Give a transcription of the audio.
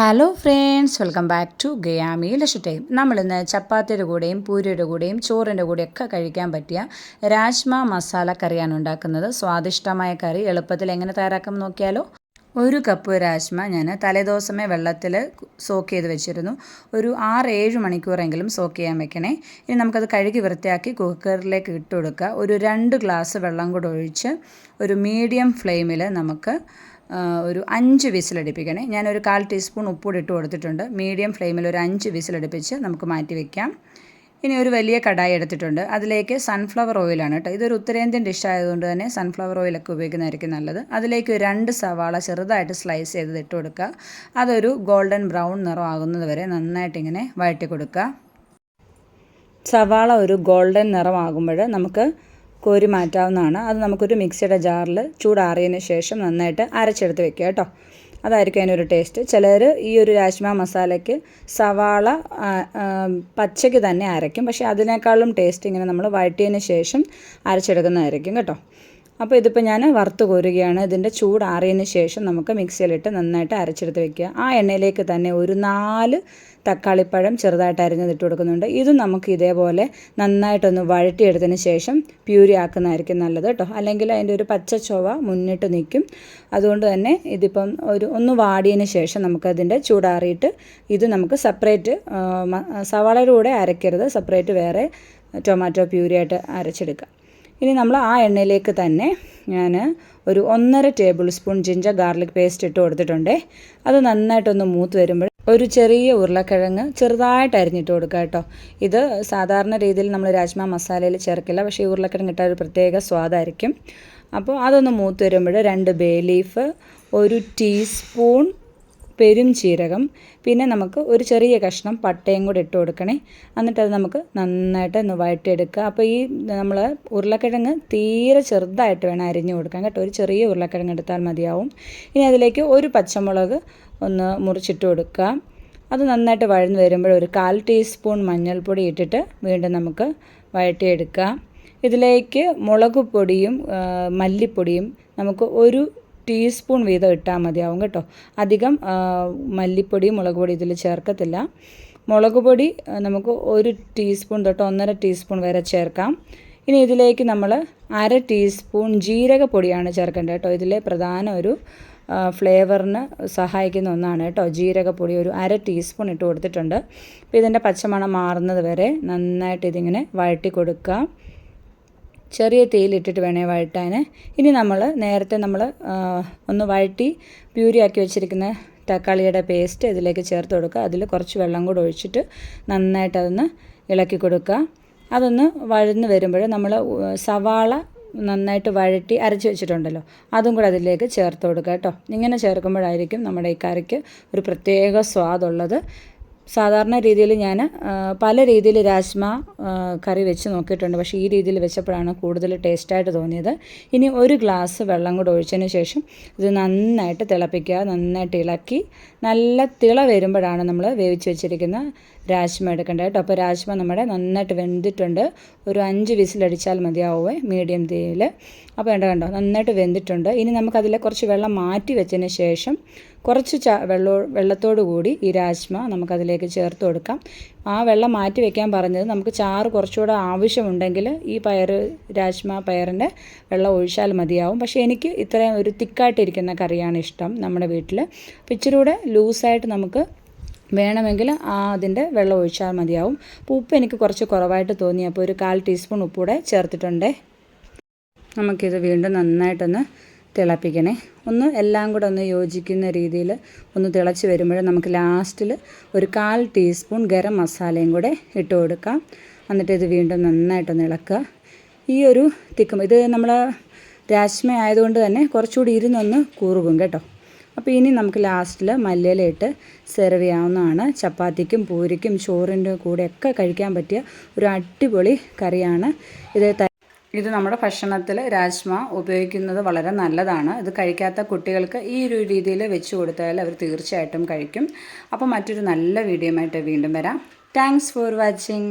Hello friends welcome back to ഗയാമി ലഷുട്ടയും നമ്മളിന്ന് ചപ്പാത്തിയുടെ കൂടെയും പൂരിയുടെ കൂടെയും ചോറിന്റെ കൂടെയൊക്കെ കഴിക്കാൻ പറ്റിയ രാജ്മ മസാല കറിയാണ് ഉണ്ടാക്കുന്നത്. സ്വാദിഷ്ടമായ കറി എളുപ്പത്തിൽ എങ്ങനെ തയ്യാറാക്കാം നോക്കിയാലോ? ഒരു കപ്പ് രാജ്മ ഞാൻ തലേദിവസമേ വെള്ളത്തിൽ സോക്ക് ചെയ്ത് വെച്ചിരുന്നു. ഒരു ആറ് ഏഴ് മണിക്കൂറെങ്കിലും സോക്ക് ചെയ്യാൻ വെക്കണേ. ഇനി നമുക്കത് കഴുകി വൃത്തിയാക്കി കുക്കറിലേക്ക് ഇട്ട് കൊടുക്കുക. ഒരു രണ്ട് ഗ്ലാസ് വെള്ളം കൂടെ ഒഴിച്ച് ഒരു മീഡിയം ഫ്ലെയിമിൽ നമുക്ക് ഒരു അഞ്ച് വിസിലടിപ്പിക്കണേ ഞാനൊരു കാൽ ടീസ്പൂൺ ഉപ്പൂടി ഇട്ട് കൊടുത്തിട്ടുണ്ട്. മീഡിയം ഫ്ലെയിമിൽ ഒരു അഞ്ച് വിസിലടുപ്പിച്ച് നമുക്ക് മാറ്റി വെക്കാം. ഇനി ഒരു വലിയ കടായി എടുത്തിട്ടുണ്ട്. അതിലേക്ക് സൺഫ്ലവർ ഓയിലാണ് കേട്ടോ. ഇതൊരു ഉത്തരേന്ത്യൻ ഡിഷ് ആയതുകൊണ്ട് തന്നെ സൺഫ്ലവർ ഓയിലൊക്കെ ഉപയോഗിക്കുന്നതായിരിക്കും നല്ലത്. അതിലേക്ക് രണ്ട് സവാള ചെറുതായിട്ട് സ്ലൈസ് ചെയ്ത് ഇട്ട് കൊടുക്കുക. അതൊരു ഗോൾഡൻ ബ്രൗൺ നിറം ആകുന്നത് വരെ നന്നായിട്ട് ഇങ്ങനെ വഴറ്റി കൊടുക്കുക. സവാള ഒരു ഗോൾഡൻ നിറമാകുമ്പോൾ നമുക്ക് കോരി മാറ്റാവുന്നതാണ്. അത് നമുക്കൊരു മിക്സിയുടെ ജാറിൽ ചൂടാറിയതിന് ശേഷം നന്നായിട്ട് അരച്ചെടുത്ത് വെക്കുക കേട്ടോ. അതായിരിക്കും അതിനൊരു ടേസ്റ്റ് ചിലർ ഈ ഒരു രാജ്മ മസാലയ്ക്ക് സവാള പച്ചയ്ക്ക് തന്നെ അരയ്ക്കും. പക്ഷേ അതിനേക്കാളും ടേസ്റ്റ് ഇങ്ങനെ നമ്മൾ വഴറ്റിയതിന് ശേഷം അരച്ചെടുക്കുന്നതായിരിക്കും കേട്ടോ. അപ്പോൾ ഇതിപ്പോൾ ഞാൻ വറുത്ത് കോരുകയാണ്. ഇതിന്റെ ചൂടാറിയതിന് ശേഷം നമുക്ക് മിക്സിയിലിട്ട് നന്നായിട്ട് അരച്ചെടുത്ത് വെക്കുക. ആ എണ്ണയിലേക്ക് തന്നെ ഒരു നാല് തക്കാളിപ്പഴം ചെറുതായിട്ട് അരിഞ്ഞത് ഇട്ട് കൊടുക്കുന്നുണ്ട്. ഇതും നമുക്ക് ഇതേപോലെ നന്നായിട്ടൊന്ന് വഴറ്റിയെടുത്തതിന് ശേഷം പ്യൂരി ആക്കുന്നതായിരിക്കും നല്ലത് കേട്ടോ. അല്ലെങ്കിൽ അതിന്റെ ഒരു പച്ച ചൊവ മുന്നിട്ട് നിൽക്കും. അതുകൊണ്ട് തന്നെ ഇതിപ്പം ഒരു ഒന്ന് വാടിയതിന് ശേഷം നമുക്കതിന്റെ ചൂടാറിയിട്ട് ഇത് നമുക്ക് സെപ്പറേറ്റ് സവാളയുടെ കൂടെ അരയ്ക്കരുത്. സെപ്പറേറ്റ് വേറെ ടൊമാറ്റോ പ്യൂരിയായിട്ട് അരച്ചെടുക്കുക. ഇനി നമ്മൾ ആ എണ്ണയിലേക്ക് തന്നെ ഞാൻ ഒരു ഒന്നര tablespoon ginger garlic paste ഇട്ട് കൊടുത്തിട്ടുണ്ട്. അത് നന്നായിട്ടൊന്ന് മൂത്ത് വരുമ്പോൾ ഒരു ചെറിയ ഉരുളക്കിഴങ്ങ് ചെറുതായിട്ട് അരിഞ്ഞിട്ട് കൊടുക്കുക കേട്ടോ. ഇത് സാധാരണ രീതിയിൽ നമ്മൾ രാജ്മ മസാലയിൽ ചേർക്കില്ല. പക്ഷേ ഉരുളക്കിഴങ്ങ് ഇട്ടാൽ ഒരു പ്രത്യേക സ്വാദായിരിക്കും. അപ്പോൾ അതൊന്ന് മൂത്ത് വരുമ്പോൾ രണ്ട് ബേ ലീഫ് ഒരു ടീസ്പൂൺ പെരും ജീരകം പിന്നെ നമുക്ക് ഒരു ചെറിയ കഷ്ണം പട്ടയും കൂടി ഇട്ട് കൊടുക്കണേ. എന്നിട്ട് അത് നമുക്ക് നന്നായിട്ട് ഒന്ന് വഴറ്റിയെടുക്കുക. അപ്പോൾ ഈ നമ്മൾ ഉരുളക്കിഴങ്ങ് തീരെ ചെറുതായിട്ട് വേണം അരിഞ്ഞു കൊടുക്കാൻ കേട്ടോ. ഒരു ചെറിയ ഉരുളക്കിഴങ്ങ് എടുത്താൽ മതിയാവും. ഇനി അതിലേക്ക് ഒരു പച്ചമുളക് ഒന്ന് മുറിച്ചിട്ട് കൊടുക്കുക. അത് നന്നായിട്ട് വഴന്ന് വരുമ്പോൾ ഒരു കാൽ ടീസ്പൂൺ മഞ്ഞൾപ്പൊടി ഇട്ടിട്ട് വീണ്ടും നമുക്ക് വഴറ്റിയെടുക്കുക. ഇതിലേക്ക് മുളക് പൊടിയും മല്ലിപ്പൊടിയും നമുക്ക് ഒരു ടീസ്പൂൺ വീതം ഇട്ടാൽ മതിയാവും കേട്ടോ. അധികം മല്ലിപ്പൊടി മുളക് പൊടി ഇതിൽ ചേർക്കത്തില്ല. മുളക് പൊടി നമുക്ക് ഒരു ടീസ്പൂൺ തൊട്ട് ഒന്നര ടീസ്പൂൺ വരെ ചേർക്കാം. ഇനി ഇതിലേക്ക് നമ്മൾ അര ടീസ്പൂൺ ജീരകപ്പൊടിയാണ് ചേർക്കേണ്ടത് കേട്ടോ. ഇതിലെ പ്രധാന ഒരു ഫ്ലേവറിന് സഹായിക്കുന്ന ഒന്നാണ് കേട്ടോ. ജീരകപ്പൊടി ഒരു അര ടീസ്പൂൺ ഇട്ട് കൊടുത്തിട്ടുണ്ട്. അപ്പോൾ ഇതിന്റെ പച്ചമണം മാറുന്നത് വരെ നന്നായിട്ട് ഇതിങ്ങനെ വഴറ്റി കൊടുക്കാം. ചെറിയ തീയിലിട്ടിട്ട് വേണേ വഴറ്റാൻ. ഇനി നമ്മൾ നേരത്തെ നമ്മൾ ഒന്ന് വഴറ്റി പ്യൂരിയാക്കി വെച്ചിരിക്കുന്ന തക്കാളിയുടെ പേസ്റ്റ് ഇതിലേക്ക് ചേർത്ത് കൊടുക്കുക. അതിൽ കുറച്ച് വെള്ളം കൂടെ ഒഴിച്ചിട്ട് നന്നായിട്ട് അതൊന്ന് ഇളക്കി കൊടുക്കുക. അതൊന്ന് വഴന്ന് വരുമ്പോൾ നമ്മൾ സവാള നന്നായിട്ട് വഴറ്റി അരച്ച് വെച്ചിട്ടുണ്ടല്ലോ അതും കൂടെ അതിലേക്ക് ചേർത്ത് കൊടുക്കുക കേട്ടോ. ഇങ്ങനെ ചേർക്കുമ്പോഴായിരിക്കും നമ്മുടെ ഈ കറിക്ക് ഒരു പ്രത്യേക സ്വാദുള്ളത്. സാധാരണ രീതിയിൽ ഞാൻ പല രീതിയിൽ രാജ്മ കറി വെച്ച് നോക്കിയിട്ടുണ്ട്. പക്ഷേ ഈ രീതിയിൽ വെച്ചപ്പോഴാണ് കൂടുതൽ ടേസ്റ്റായിട്ട് തോന്നിയത്. ഇനി ഒരു ഗ്ലാസ് വെള്ളം കൂടെ ഒഴിച്ചതിന് ശേഷം ഇത് നന്നായിട്ട് തിളപ്പിക്കുക നന്നായിട്ട് ഇളക്കി നല്ല തിള വരുമ്പോഴാണ് നമ്മൾ വേവിച്ച് വെച്ചിരിക്കുന്ന രാജ്മ എടുക്കേണ്ടത് കേട്ടോ. അപ്പോൾ രാജ്മ നമ്മുടെ നന്നായിട്ട് വെന്തിട്ടുണ്ട്. ഒരു അഞ്ച് വിസിലടിച്ചാൽ മതിയാവുമേ മീഡിയം തീയിൽ. അപ്പോൾ വേണ്ട കണ്ടോ നന്നായിട്ട് വെന്തിട്ടുണ്ട്. ഇനി നമുക്കതിലെ കുറച്ച് വെള്ളം മാറ്റി വെച്ചതിന് ശേഷം കുറച്ച് ച വെള്ളോ വെള്ളത്തോടു കൂടി ഈ രാജ്മ നമുക്കതിലേക്ക് ചേർത്ത് കൊടുക്കാം. ആ വെള്ളം മാറ്റി വെക്കാൻ പറഞ്ഞത് നമുക്ക് ചാറ് കുറച്ചുകൂടെ ആവശ്യമുണ്ടെങ്കിൽ ഈ പയർ രാജ്മ പയറിന്റെ വെള്ളം ഒഴിച്ചാൽ മതിയാവും. പക്ഷേ എനിക്ക് ഇത്രയും ഒരു തിക്കായിട്ടിരിക്കുന്ന കറിയാണ് ഇഷ്ടം നമ്മുടെ വീട്ടിൽ. അപ്പോൾ ഇച്ചിരി കൂടെ ലൂസായിട്ട് നമുക്ക് വേണമെങ്കിൽ ആ അതിന്റെ വെള്ളം ഒഴിച്ചാൽ മതിയാവും. അപ്പോൾ ഉപ്പ് എനിക്ക് കുറച്ച് കുറവായിട്ട് തോന്നി. അപ്പോൾ ഒരു കാൽ ടീസ്പൂൺ ഉപ്പൂടെ ചേർത്തിട്ടുണ്ടേ. നമുക്കിത് വീണ്ടും നന്നായിട്ടൊന്ന് തിളപ്പിക്കണേ. ഒന്ന് എല്ലാം കൂടെ ഒന്ന് യോജിക്കുന്ന രീതിയിൽ ഒന്ന് തിളച്ച് വരുമ്പോൾ നമുക്ക് ലാസ്റ്റിൽ ഒരു കാൽ ടീസ്പൂൺ ഗരം മസാലയും കൂടെ ഇട്ട് കൊടുക്കാം. എന്നിട്ട് ഇത് വീണ്ടും നന്നായിട്ടൊന്ന് ഇളക്കുക. ഈ ഒരു തിക്കും ഇത് നമ്മൾ രാജ്മ ആയതുകൊണ്ട് തന്നെ കുറച്ചുകൂടി ഇരുന്നൊന്ന് കൂറുകും കേട്ടോ. അപ്പോൾ ഇനി നമുക്ക് ലാസ്റ്റിൽ മല്ലിയിലയിട്ട് സെർവ് ചെയ്യാവുന്നതാണ്. ചപ്പാത്തിക്കും പൂരിക്കും ചോറിന്റെ കൂടെയൊക്കെ കഴിക്കാൻ പറ്റിയ ഒരു അടിപൊളി കറിയാണ്. ഇത് ഇത് നമ്മുടെ ഭക്ഷണത്തിൽ രാജ്മ ഉപയോഗിക്കുന്നത് വളരെ നല്ലതാണ്. ഇത് കഴിക്കാത്ത കുട്ടികൾക്ക് ഈ ഒരു രീതിയിൽ വെച്ച് കൊടുത്താൽ അവർ തീർച്ചയായിട്ടും കഴിക്കും. അപ്പോൾ മറ്റൊരു നല്ല വീഡിയോ ആയിട്ട് വീണ്ടും വരാം. Thanks for watching